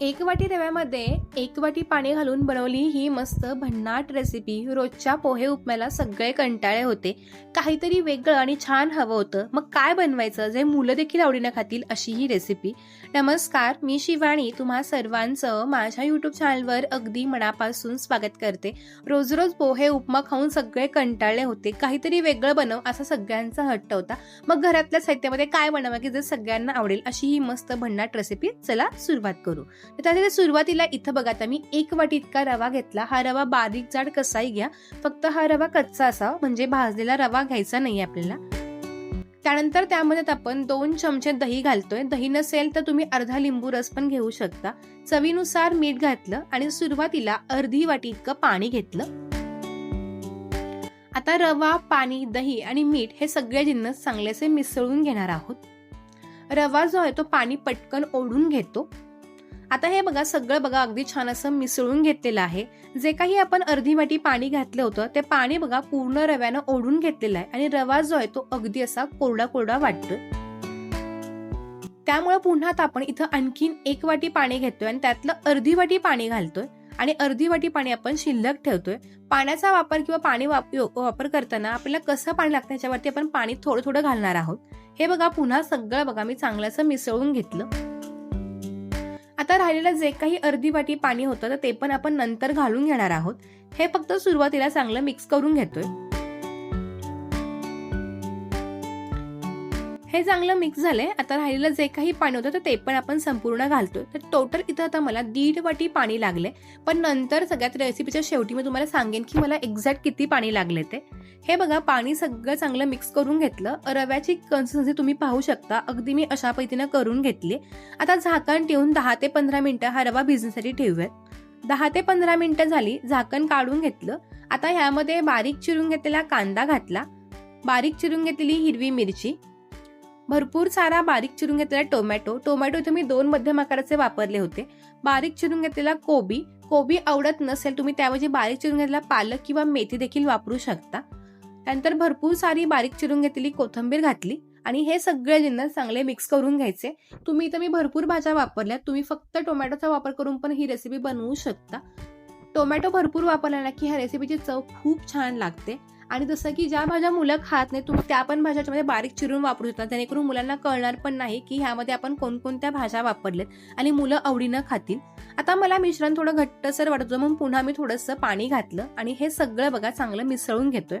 एक वाटी रव्यामध्ये एक वाटी पाणी घालून बनवली ही मस्त भन्नाट रेसिपी रोजच्या पोहे उपम्याला सगळे कंटाळे होते. काहीतरी वेगळं आणि छान हवं होतं. मग काय बनवायचं? जे मुलं देखील आवडीनं खातील अशी ही रेसिपी नमस्कार मी शिवानी तुम्हा सर्वांचं माझ्या युट्यूब चॅनलवर अगदी मनापासून स्वागत करते. रोज रोज पोहे उपमा खाऊन सगळे कंटाळले होते. काहीतरी वेगळं बनव असा सगळ्यांचा हट्ट होता. मग घरातल्या साहित्यामध्ये काय बनवा की जे सगळ्यांना आवडेल अशी ही मस्त भन्नाट रेसिपी चला सुरुवात करू. तर त्यासाठी सुरुवातीला इथं बघा आता मी एक वाटी इतका रवा घेतला. हा रवा बारीक जाड कसाही घ्या. फक्त हा रवा कच्चा असावा. म्हणजे भाजलेला रवा घ्यायचा नाही आपल्याला. त्यानंतर त्यामध्ये आपण दोन चमचे दही घालतोय. दही नसेल तर तुम्ही अर्धा लिंबू रस पण घेऊ शकता. चवीनुसार मीठ घातलं आणि सुरुवातीला अर्धी वाटी इतकं पाणी घेतलं. आता रवा पाणी दही आणि मीठ हे सगळे जिन्नस चांगलेसे मिसळून घेणार आहोत. रवा जो आहे तो पाणी पटकन ओढून घेतो. आता हे बघा सगळं बघा अगदी छान असं मिसळून घेतलेलं आहे. जे काही आपण अर्धी वाटी पाणी घातलं होतं ते पाणी बघा पूर्ण रव्यानं ओढून घेतलेलं आहे. आणि रवा जो आहे तो अगदी असा कोरडा कोरडा वाटतो त्यामुळे पुन्हा आता आपण इथं आणखीन एक वाटी पाणी घेतोय आणि त्यातलं अर्धी वाटी पाणी घालतोय. आणि अर्धी वाटी पाणी आपण शिल्लक ठेवतोय. पाण्याचा वापर किंवा पाणी वापर करताना आपल्याला कसं पाणी लागतं त्याच्यावरती आपण पाणी थोडं थोडं घालणार आहोत. हे बघा पुन्हा सगळं बघा मी चांगलं असं मिसळून घेतलं. आता राहिलेलं जे काही अर्धी वाटी पाणी होतं तर ते पण आपण नंतर घालून घेणार आहोत. हे फक्त सुरुवातीला चांगलं मिक्स करून घेतोय. हे चांगलं मिक्स झालंय. आता राहिलेलं जे काही पाणी होतं तर ते पण आपण संपूर्ण घालतोय. तर टोटल इथं आता मला दीड वाटी पाणी लागले पण नंतर सगळ्यात रेसिपीच्या शेवटी मी तुम्हाला सांगेन की मला एक्झॅक्ट किती पाणी लागले ते. हे बघा पाणी सगळं चांगलं मिक्स करून घेतलं. रव्याची कन्सिस्टन्सी तुम्ही पाहू शकता. अगदी मी अशा पद्धतीनं करून घेतली. आता झाकण ठेवून दहा ते पंधरा मिनिटं हा रवा भिजण्यासाठी ठेवूयात. दहा ते पंधरा मिनिटं झाली झाकण काढून घेतलं. आता ह्यामध्ये बारीक चिरून घेतलेला कांदा घातला. बारीक चिरून घेतलेली हिरवी मिरची. भरपूर सारा बारीक चिरून घेतलेला टोमॅटो. टोमॅटो इथे मी दोन मध्यम आकाराचे वापरले होते. बारीक चिरून घेतलेला कोबी. कोबी आवडत नसेल तुम्ही त्याऐवजी बारीक चिरून घेतलेला पालक किंवा मेथी देखील वापरू शकता. त्यानंतर भरपूर सारी बारीक चिरून घेतलेली कोथंबीर घातली आणि हे सगळे जिन्नस चांगले मिक्स करून घ्यायचे. तुम्ही इथं मी भरपूर भाज्या वापरल्या. तुम्ही फक्त टोमॅटोचा वापर करून पण ही रेसिपी बनवू शकता. टोमॅटो भरपूर वापरला ना की ह्या रेसिपीची चव खूप छान लागते. आणि जसं की ज्या भाज्या मुलं खात नाही तुम्ही त्या पण भाज्याच्यामध्ये बारीक चिरून वापरू शकता. जेणेकरून मुलांना कळणार पण नाही की ह्यामध्ये आपण कोणकोणत्या भाज्या वापरल्यात आणि मुलं आवडीनं खातील. आता मला मिश्रण थोडं घट्टसर वाटतं. मग म्हणून पुन्हा मी थोडंसं पाणी घातलं आणि हे सगळं बघा चांगलं मिसळून घेतोय.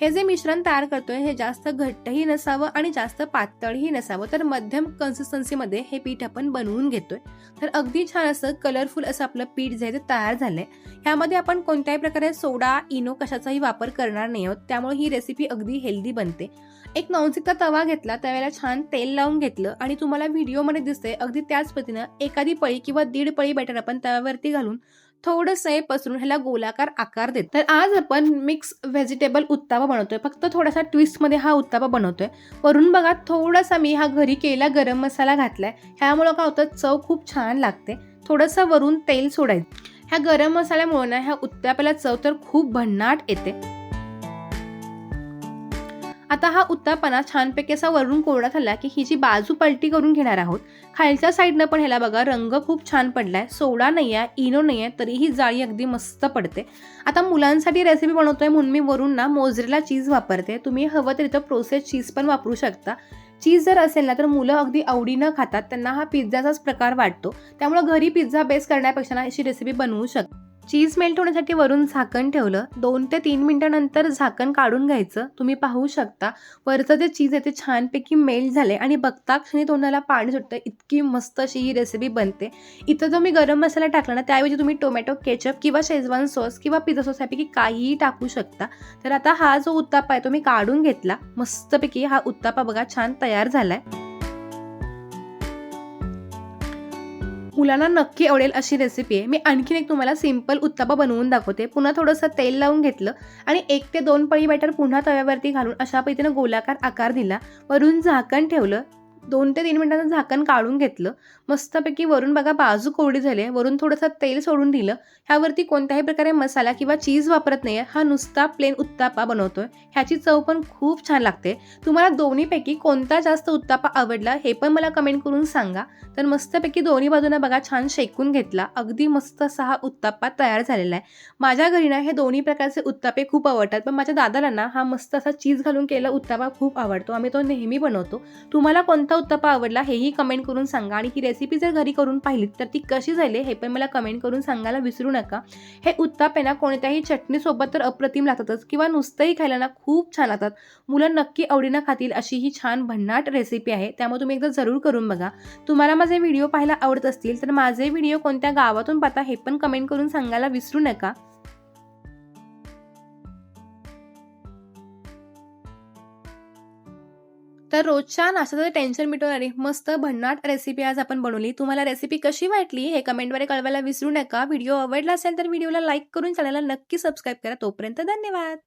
हे जे मिश्रण तयार करतोय हे जास्त घट्टही नसावं आणि जास्त पातळही नसावं. तर मध्यम कन्सिस्टन्सीमध्ये हे पीठ आपण बनवून घेतोय. तर अगदी छान असं कलरफुल असं आपलं पीठ जे आहे ते तयार झालंय. ह्यामध्ये आपण कोणत्याही प्रकारे सोडा इनो कशाचाही वापर करणार नाही आहोत. त्यामुळे ही रेसिपी अगदी हेल्दी बनते. एक नॉनस्टिकचा तवा घेतला त्यावेळेला छान तेल लावून घेतलं आणि तुम्हाला व्हिडिओमध्ये दिसतंय अगदी त्याच पद्धतीनं एखादी पळी किंवा दीड पळी बॅटर आपण तव्यावरती घालून थोडंसं पसरून ह्याला गोलाकार आकार देत. तर आज आपण मिक्स व्हेजिटेबल उत्तापा बनवतोय. फक्त थोडासा ट्विस्टमध्ये हा उत्तापा बनवतोय. वरून बघा थोडासा मी हा घरी केला गरम मसाला घातलाय. ह्यामुळं काय होतं चव खूप छान लागते. थोडंसं वरून तेल सोडायचं. ह्या गरम मसाल्यामुळे ना ह्या उत्तापाला चव तर खूप भन्नाट येते. आता हा उत्तापना छानपैकी असा वरून कोरडा झाला की ही जी बाजू पलटी करून घेणार आहोत खालच्या साईडनं पण ह्याला बघा रंग खूप छान पडलाय. सोडा नाही आहे इनो नाही आहे तरीही जाळी अगदी मस्त पडते. आता मुलांसाठी रेसिपी बनवतोय म्हणून मी वरून ना मोजरेला चीज वापरते. तुम्ही हवं तर इथं प्रोसेस चीज पण वापरू शकता. चीज जर असेल ना तर मुलं अगदी आवडीनं खातात त्यांना हा पिझ्झाचाच प्रकार वाटतो. त्यामुळे घरी पिझ्झा बेस करण्यापेक्षा ना अशी रेसिपी बनवू शकता. चीज मेल्ट होण्यासाठी वरून झाकण ठेवलं. दोन ते तीन मिनिटानंतर झाकण काढून घ्यायचं. तुम्ही पाहू शकता वरचं जे चीज आहे ते छानपैकी मेल्ट झाले आणि बघता क्षणी तोंडाला पाणी सुटतं इतकी मस्त अशी ही रेसिपी बनते. इथं जो मी गरम मसाला टाकला ना त्याऐवजी तुम्ही टोमॅटो केचप किंवा शेजवान सॉस किंवा पिझ्झा सॉस यापैकी काहीही टाकू शकता. तर आता हा जो उत्तापा आहे तो मी काढून घेतला. मस्तपैकी हा उत्तापा बघा छान तयार झाला आहे मुलांना नक्की आवडेल अशी रेसिपी आहे. मी आणखीन एक तुम्हाला सिंपल उत्तापा बनवून दाखवते. पुन्हा थोडंसं तेल लावून घेतलं आणि एक ते दोन पळी बॅटर पुन्हा तव्यावरती घालून अशा पद्धतीनं गोलाकार आकार दिला. वरून झाकण ठेवलं. दोन ते तीन मिनिटांचं झाकण काढून घेतलं. मस्तपैकी वरून बघा बाजू कोरडी झाली आहे. वरून थोडंसं तेल सोडून दिलं. ह्यावरती कोणत्याही प्रकारे मसाला किंवा चीज वापरत नाही आहे हा नुसता प्लेन उत्तापा बनवतोय. ह्याची चव पण खूप छान लागते. तुम्हाला दोन्हीपैकी कोणता जास्त उत्तापा आवडला हे पण मला कमेंट करून सांगा. तर मस्तपैकी दोन्ही बाजूने बघा छान शेकून घेतला. अगदी मस्त असा हा उत्तापा तयार झालेला आहे. माझ्या घरी ना हे दोन्ही प्रकारचे उत्तापे खूप आवडतात. पण माझ्या दादाला ना हा मस्त असा चीज घालून केला उत्तापा खूप आवडतो. आम्ही तो नेहमी बनवतो. तुम्हाला कोणता उत्तापा आवडला हेही कमेंट करून सांगा. आणि ही रेसिपी जर घरी करून पाहिली तर ती कशी झाली हे पण मला कमेंट करून सांगायला विसरू नका. हे उत्तापे ना कोणत्याही चटणीसोबत तर अप्रतिम लागतातच किंवा नुसतंही खायला ना खूप छान लागतात. मुलं नक्की आवडीनं खातील अशी ही छान भन्नाट रेसिपी आहे. त्यामुळे तुम्ही एकदा जरूर करून बघा. तुम्हाला माझे व्हिडिओ पाहायला आवडत असतील तर माझे व्हिडिओ कोणत्या गावातून पाहता हे पण कमेंट करून सांगायला विसरू नका. तर रोजच्या नाश्त्याचं टेन्शन मिटवणारी मस्त भन्नाट रेसिपी आज आपण बनवली. तुम्हाला रेसिपी कशी वाटली हे कमेंटद्वारे कळवायला विसरू नका. व्हिडिओ आवडला असेल तर व्हिडिओला लाईक करून चॅनलला नक्की सबस्क्राईब करा. तोपर्यंत धन्यवाद.